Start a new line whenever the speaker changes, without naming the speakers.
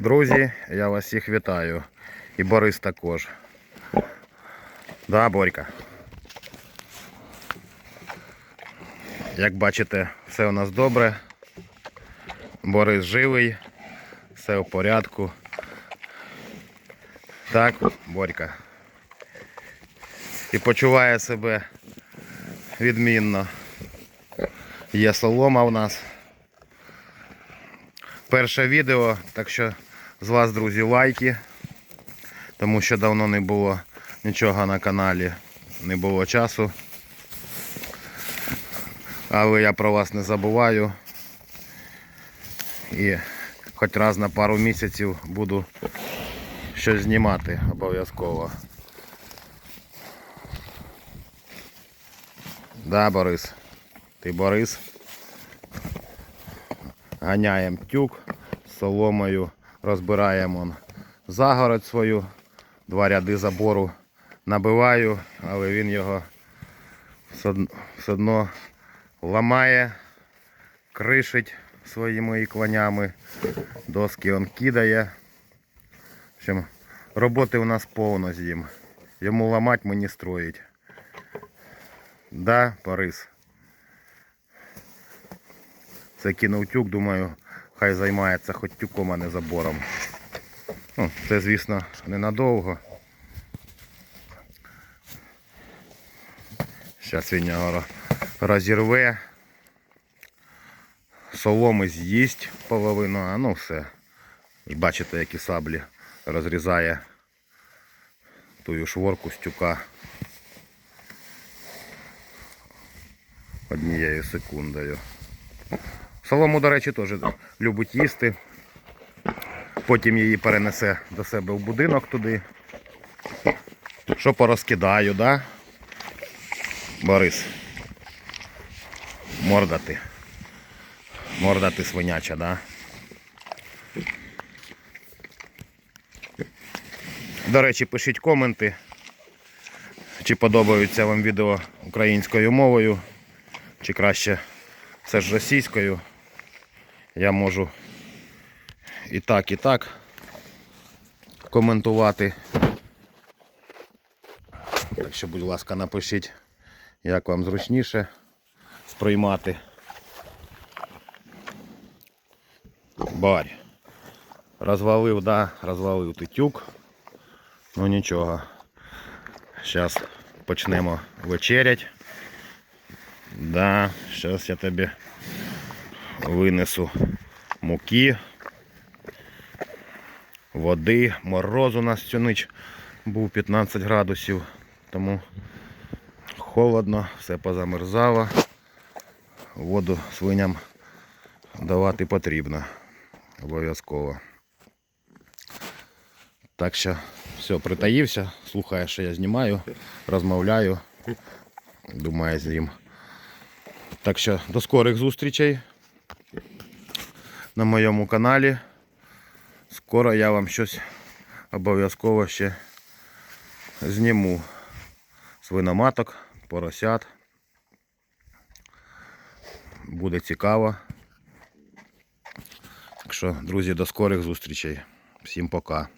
Друзі, я вас всіх вітаю. І Борис також. Да, Борька. Як бачите, все у нас добре. Борис живий, все в порядку. Так, Борька. І почуває себе відмінно. Є солома у нас. Перше відео, так що з вас, друзі, лайки. Тому що давно не було нічого на каналі, не було часу. Але я про вас не забуваю. І хоч раз на пару місяців буду щось знімати обов'язково. Да, Борис. Ти Борис. Ганяємо тюк з соломою, розбираємо он загородь свою, два ряди забору набиваю, але він його все одно- ламає, кришить своїми клонями, доски он кидає. В общем, роботи у нас повно з ним. Йому ламати мені строїть. Да, Борис. Це кинув тюк, думаю, хай займається хоч тюком, а не забором. Ну, це, звісно, ненадовго. Зараз він його розірве. Соломи з'їсть половину, а ну все. І бачите, які саблі розрізає тую шворку з тюка однією секундою. Солому, до речі, теж любить їсти. Потім її перенесе до себе в будинок туди. Що порозкидаю, да? Борис. Морда ти. Морда ти свиняча, да? До речі, пишіть коменти, чи подобаються вам відео українською мовою, чи краще все ж російською. Я можу і так, і так коментувати. Так що, будь ласка, напишіть, як вам зручніше сприймати. Барь. Розвалив, да, розвалив титюк. Ну нічого. Зараз почнемо вечерять. Да, зараз я тобі винесу муки, води, мороз у нас цю ніч був 15 градусів, тому холодно, все позамерзало. Воду свиням давати потрібно обов'язково. Так що все, притаївся, слухає, що я знімаю, розмовляю, думаю з ним. Так що до скорих зустрічей на моєму каналі. Скоро я вам щось обов'язково ще зніму. Свиноматок, поросят. Буде цікаво. Так що, друзі, до скорих зустрічей. Всім пока.